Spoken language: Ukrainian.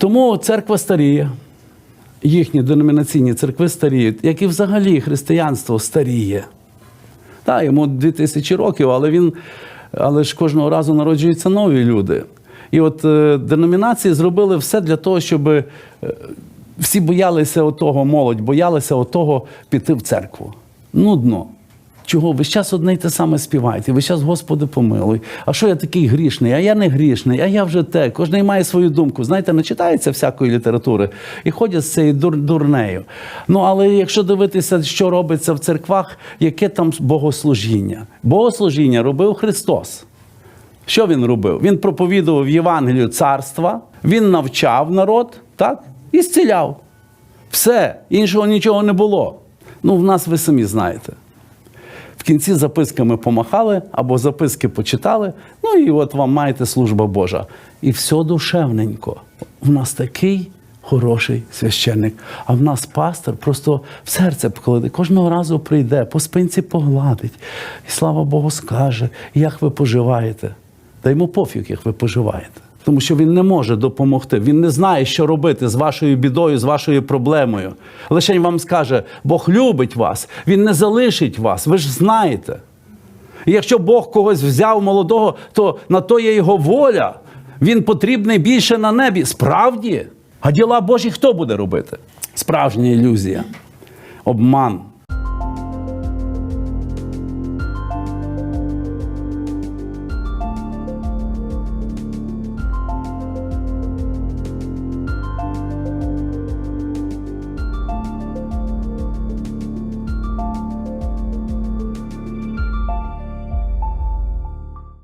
Тому церква старіє, їхні деномінаційні церкви старіють, як і взагалі християнство старіє. Так, йому 2000 років, але він, але ж кожного разу народжуються нові люди. І от е, деномінації зробили все для того, щоб е, всі боялися отого, молодь, боялися отого піти в церкву. Нудно. Чого? Ви час одне й те саме співаєте, ви час, Господи, помилуй. А що я такий грішний? А я не грішний, а я вже те. Кожен має свою думку. Знаєте, начитається всякої літератури і ходять з цією дур, дурнею. Ну, але якщо дивитися, що робиться в церквах, яке там богослужіння? Богослужіння робив Христос. Що він робив? Він проповідував Євангелію царства, він навчав народ, так? І зціляв. Все, іншого нічого не було. Ну, в нас ви самі знаєте. Кінці записками помахали або записки почитали. Ну і от вам маєте служба Божа. І все душевненько. У нас такий хороший священник, а в нас пастор просто в серце покладе, кожного разу прийде, по спинці погладить. І слава Богу, скаже, як ви поживаєте. Та йому пофіг, як ви поживаєте. Тому що він не може допомогти. Він не знає, що робити з вашою бідою, з вашою проблемою. Лише він вам скаже, Бог любить вас, Він не залишить вас. Ви ж знаєте. І якщо Бог когось взяв молодого, то на то є його воля. Він потрібний більше на небі. Справді. А діла Божі хто буде робити? Справжня ілюзія, обман.